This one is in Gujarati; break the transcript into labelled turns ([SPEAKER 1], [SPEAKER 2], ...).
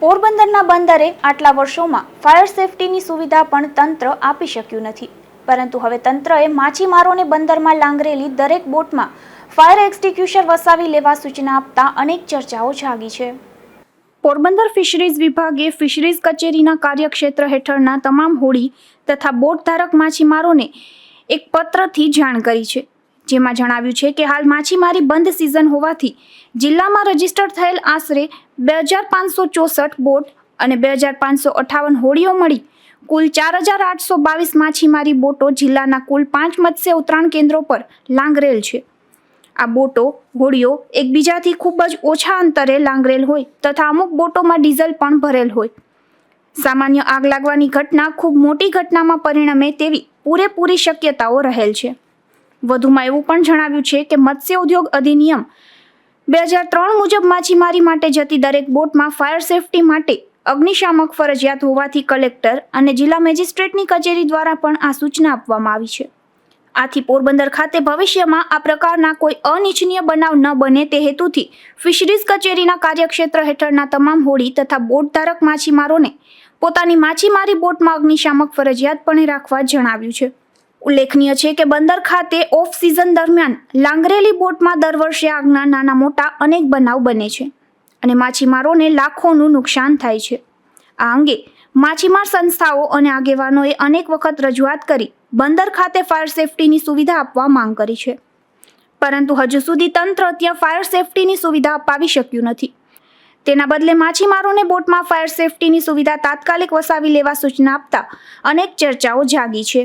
[SPEAKER 1] પોરબંદરના બંદરે આટલા વર્ષોમાં ફાયર સેફટીની સુવિધા પણ તંત્ર આપી શક્યું નથી. પરંતુ હવે તંત્રએ માછીમારોને બંદરમાં લાંગરેલી દરેક બોટમાં ફાયર એક્સટિંગ્યુશર વસાવી લેવા સૂચના આપતા અનેક ચર્ચાઓ જાગી છે. પોરબંદર ફિશરીઝ વિભાગે ફિશરીઝ કચેરીના કાર્યક્ષેત્ર હેઠળના તમામ હોડી તથા બોટ ધારક માછીમારોને એક પત્રથી જાણ કરી છે. જેમાં જણાવ્યું છે કે હાલ માછીમારી બંધ સિઝન હોવાથી જિલ્લામાં રજિસ્ટર થયેલ આશરે બે હજાર પાંચસો ચોસઠ બોટ અને બે હજાર પાંચસો અઠાવન હોડીઓ મળી. કુલ ચાર હજાર આઠસો બાવીસ માછીમારી બોટો જિલ્લાના કુલ પાંચ મત્સ્ય ઉતરાણ કેન્દ્રો પર લાંગરેલ છે. આ બોટો, હોડીઓ એકબીજાથી ખૂબ જ ઓછા અંતરે લાંગરેલ હોય તથા અમુક બોટોમાં ડીઝલ પણ ભરેલ હોય. સામાન્ય આગ લાગવાની ઘટના ખૂબ મોટી ઘટનામાં પરિણમે તેવી પૂરેપૂરી શક્યતાઓ રહેલ છે. વધુમાં એવું પણ જણાવ્યું છે કે મત્સ્ય ઉદ્યોગ અધિનિયમ બે હજાર ત્રણ મુજબ માછીમારી માટે જતી દરેક બોટમાં ફાયર સેફટી માટે અગ્નિશામક ફરજિયાત હોવાથી કલેક્ટર અને જિલ્લા મેજિસ્ટ્રેટની કચેરી દ્વારા પણ આ સૂચના આપવામાં આવી છે. આથી પોરબંદર ખાતે ભવિષ્યમાં આ પ્રકારના કોઈ અનિચ્છનીય બનાવ ન બને તે હેતુથી ફિશરીઝ કચેરીના કાર્યક્ષેત્ર હેઠળના તમામ હોડી તથા બોટ ધારક માછીમારોને પોતાની માછીમારી બોટમાં અગ્નિશામક ફરજિયાતપણે રાખવા જણાવ્યું છે. ઉલ્લેખનીય છે કે બંદર ખાતે ઓફ સિઝન દરમિયાન લાંગરેલી બોટમાં દર વર્ષે આગના નાના મોટા અનેક બનાવ બને છે અને માછીમારોને લાખોનું નુકસાન થાય છે. આ અંગે માછીમાર સંસ્થાઓ અને આગેવાનોએ અનેક વખત રજૂઆત કરી બંદર ખાતે ફાયર સેફટીની સુવિધા આપવા માંગ કરી છે. પરંતુ હજુ સુધી તંત્ર ત્યાં ફાયર સેફટીની સુવિધા અપાવી શક્યું નથી. તેના બદલે માછીમારોને બોટમાં ફાયર સેફટીની સુવિધા તાત્કાલિક વસાવી લેવા સૂચના આપતા અનેક ચર્ચાઓ જાગી છે.